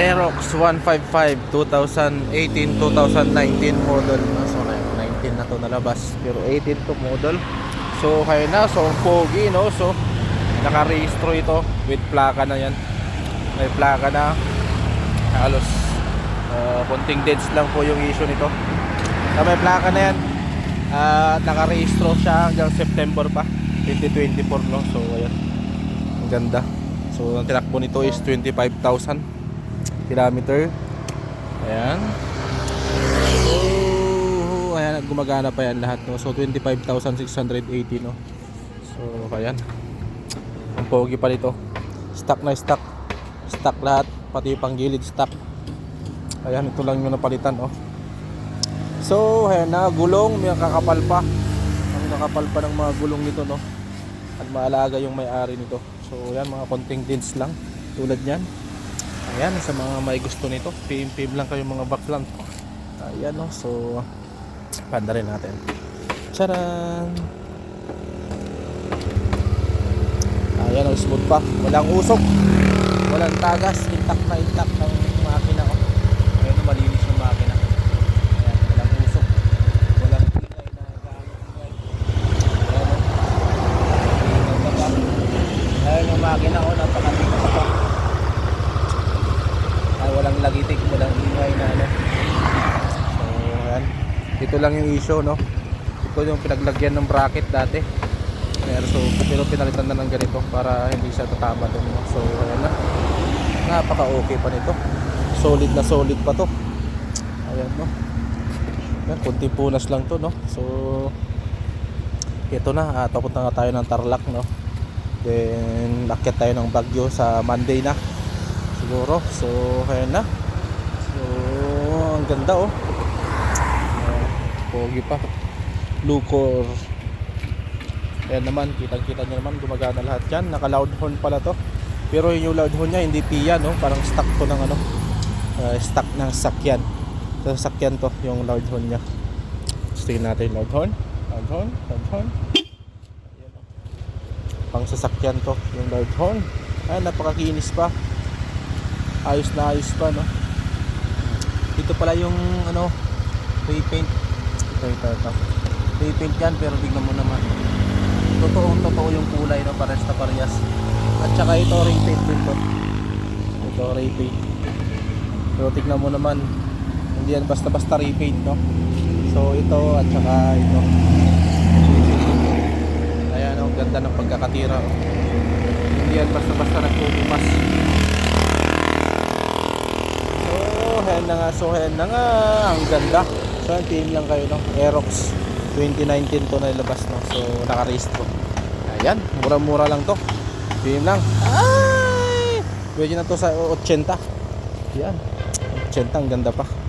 Aerox 155 2018-2019 model. No? so 19 na to nalabas pero 18 to model. So kaya na so pogi no? So nakarehistro ito with plaka na yan. May plaka na halos uh, konting dents lang po yung issue nito. So, may plaka na yan. At nakarehistro siya hanggang September pa 2024 no? So ayan. Ang ganda. So ang tinakbo nito is 25,000 kilometer. Ayan. So, ayan, gumagana pa yan lahat, no? So, 25,680, no? So, ayan. Ang pogi pa nito. Stock na stock. Stock lahat, pati yung panggilid stock. Ayan, ito lang yung napalitan, oh. So, ayan na, gulong, may kakapal pa. Ang kakapal pa ng mga gulong nito, no? At maalaga yung may-ari nito. So, ayan, mga konting dents lang. Tulad niyan. Ayan, sa mga may gusto nito, PM-PM lang kayo mga baklan. Ayan no, so panda rin natin. Charan! Ayan o, smooth pa. Walang usok. Walang tagas. Intact na intact ng makina ko. Ayan o, malinis yung makina. Ayan, walang usok. Walang ingay na. Ayan o. Ayan yung makina ko, napakalinis pa walang lagitik, walang ingay na ano. So, ayan. Ito lang yung issue, no? Ito yung pinaglagyan ng bracket dati. Pero, so, pero pinalitan na ng ganito para hindi siya tatama dun? So, ayan na. Napaka-okay pa nito. Solid na solid pa to. Ayan, no? Ayan, kunti punas lang to, no? So, ito na. Ah, tapos na nga tayo ng Tarlac, no? Then, akyat tayo ng Baguio sa Monday na siguro. So kaya na. So ang ganda oh. Pogi pa. Lucor. Ayan naman kitang kita nyo naman gumagana lahat yan. Naka loud horn pala to. Pero yung loud horn nya hindi piya no parang stock to ng ano uh, stock ng sakyan. Sa sakyan to yung loud horn nya so, tingnan natin yung loud horn. Loud horn loud horn. Ayan, oh. pang sasakyan to yung loud horn. Ay napakakinis pa ayos na ayos pa no? Dito pala yung ano repaint. Ito ito ito repaint yan pero tignan mo naman. Totoong totoo yung kulay no? Pares na parehas. At saka ito repaint din to. Ito repaint pero tignan mo naman. Hindi yan basta basta repaint no? So ito at saka ito. Ayan ang ganda ng pagkakatira oh. hindi yan basta basta nagpupumas So, hen na nga, so na nga. Ang ganda. So, yan, PM lang kayo, no? Aerox 2019 to na ilabas, no? So, nakarehistro. Ayan, mura-mura lang to. PM lang. Ay! Pwede na to sa 80. Yan. 80, ang ganda pa.